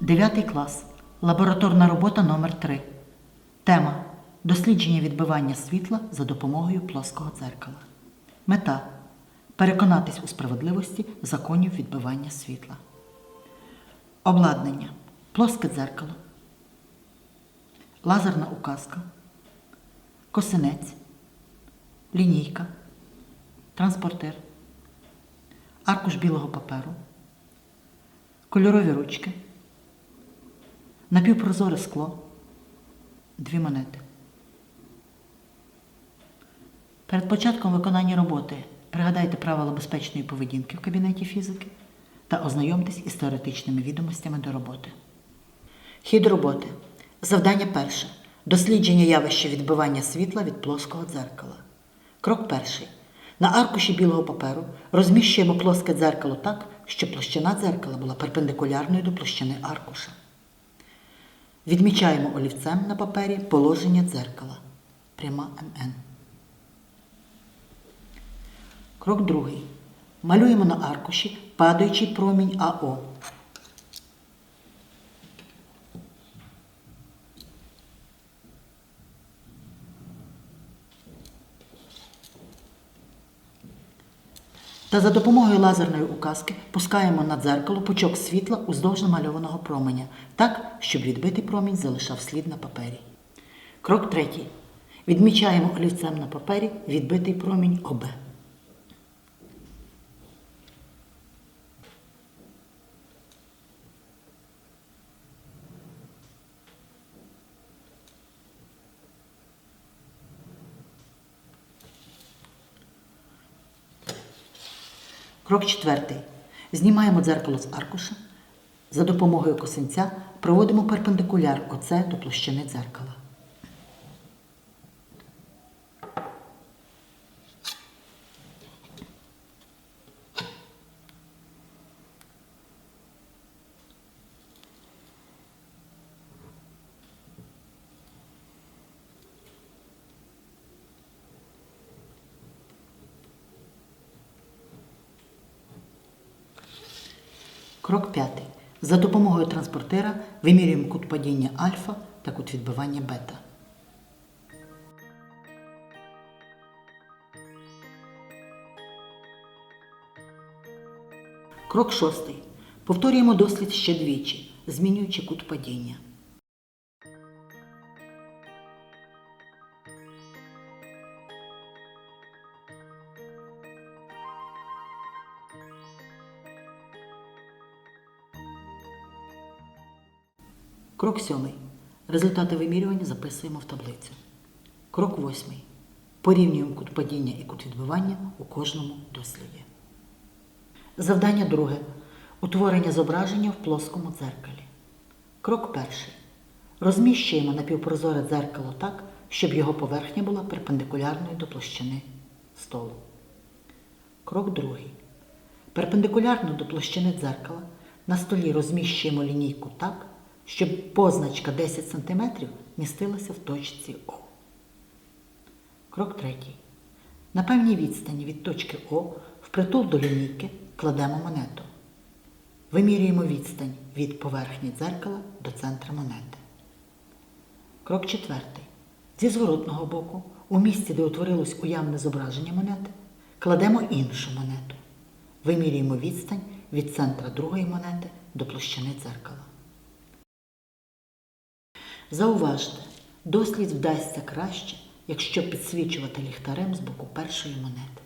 9 клас. Лабораторна робота номер 3 Тема Дослідження відбивання світла за допомогою плоского дзеркала. Мета переконатись у справедливості законів відбивання світла. Обладнання. Плоске дзеркало. Лазерна указка. Косинець. Лінійка. Транспортир. Аркуш білого паперу. Кольорові ручки. Напівпрозоре скло. Дві монети. Перед початком виконання роботи пригадайте правила безпечної поведінки в кабінеті фізики та ознайомтесь із теоретичними відомостями до роботи. Хід роботи. Завдання перше. Дослідження явища відбивання світла від плоского дзеркала. Крок перший. На аркуші білого паперу розміщуємо плоске дзеркало так, щоб площина дзеркала була перпендикулярною до площини аркуша. Відмічаємо олівцем на папері положення дзеркала. Пряма МН. Крок другий. Малюємо на аркуші падаючий промінь АО. Та за допомогою лазерної указки пускаємо на дзеркало пучок світла уздовж намальованого променя, так, щоб відбитий промінь залишав слід на папері. Крок третій. Відмічаємо олівцем на папері відбитий промінь ОБ. Крок четвертий. Знімаємо дзеркало з аркуша. За допомогою косинця проводимо перпендикуляр оце до площини дзеркала. Крок п'ятий. За допомогою транспортера вимірюємо кут падіння альфа та кут відбивання бета. Крок шостий. Повторюємо дослід ще двічі, змінюючи кут падіння. Крок сьомий. Результати вимірювання записуємо в таблицю. Крок восьмий. Порівнюємо кут падіння і кут відбивання у кожному досліді. Завдання друге. Утворення зображення в плоскому дзеркалі. Крок перший. Розміщуємо напівпрозоре дзеркало так, щоб його поверхня була перпендикулярною до площини столу. Крок другий. Перпендикулярно до площини дзеркала на столі розміщуємо лінійку так, щоб позначка 10 см містилася в точці О. Крок третій. На певній відстані від точки О впритул до лінійки кладемо монету. Вимірюємо відстань від поверхні дзеркала до центра монети. Крок четвертий. Зі зворотного боку, у місці, де утворилось уявне зображення монети, кладемо іншу монету. Вимірюємо відстань від центра другої монети до площини дзеркала. Зауважте, дослід вдасться краще, якщо підсвічувати ліхтарем з боку першої монети.